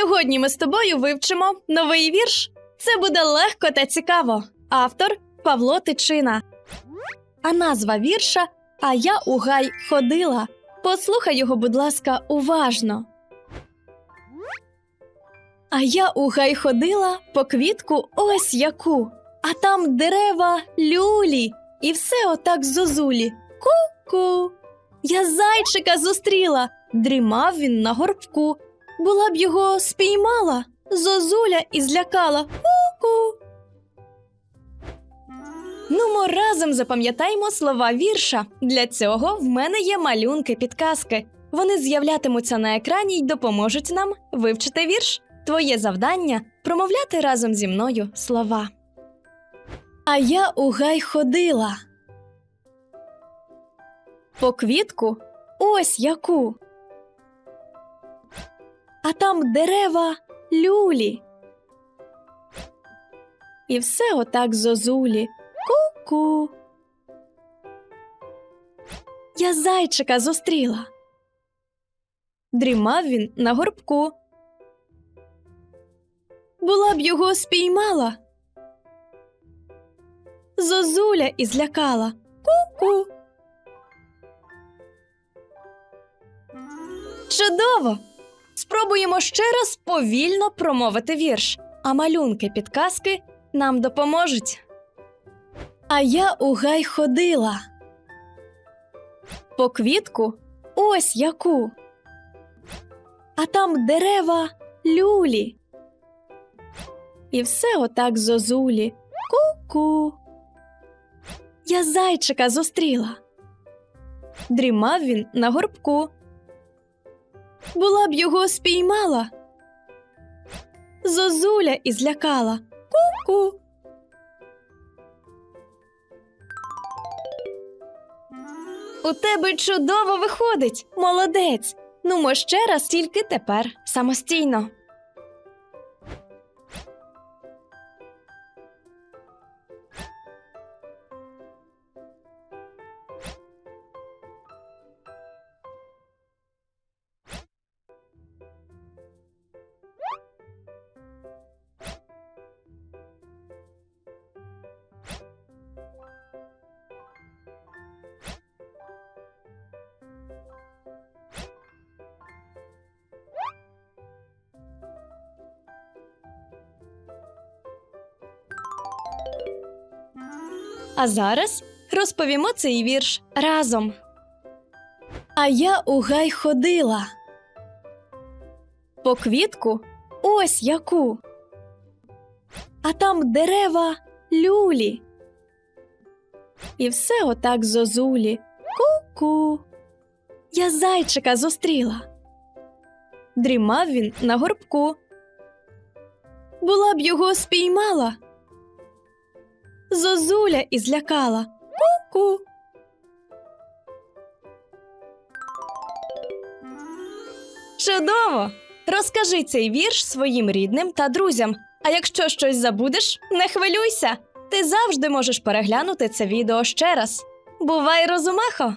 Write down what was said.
Сьогодні ми з тобою вивчимо новий вірш. Це буде легко та цікаво. Автор Павло Тичина. А назва вірша А я у гай ходила. Послухай його, будь ласка, уважно. А я у гай ходила по квітку ось яку, а там дерева люлі, і все отак зозулі. Ку-ку. Я зайчика зустріла, дрімав він на горбку. Була б його спіймала, зозуля і злякала. Ку-ку. Нумо разом запам'ятаймо слова вірша. Для цього в мене є малюнки підказки. Вони з'являтимуться на екрані й допоможуть нам вивчити вірш. Твоє завдання промовляти разом зі мною слова. А я у гай ходила. По квітку ось яку. А там дерева люлі. І все отак зозулі. Ку-ку. Я зайчика зустріла. Дрімав він на горбку. Була б його спіймала. Зозуля і злякала. Ку-ку. Чудово! Спробуємо ще раз повільно промовити вірш, а малюнки підказки нам допоможуть. А я у гай ходила. По квітку ось яку. А там дерева люлі. І все отак зозулі. Ку-ку. Я зайчика зустріла. Дрімав він на горбку. Була б його спіймала. Зозуля і злякала. Ку-ку. У тебе чудово виходить, молодець. Ну, ще раз тільки тепер самостійно. А зараз розповімо цей вірш разом. А я у гай ходила. По квітку ось яку. А там дерева люлі. І все отак зозулі. Ку-ку. Я зайчика зустріла. Дрімав він на горбку. Була б його спіймала. Зозуля і злякала. Ку-ку. Чудово! Розкажи цей вірш своїм рідним та друзям. А якщо щось забудеш, не хвилюйся. Ти завжди можеш переглянути це відео ще раз. Бувай, розумахо!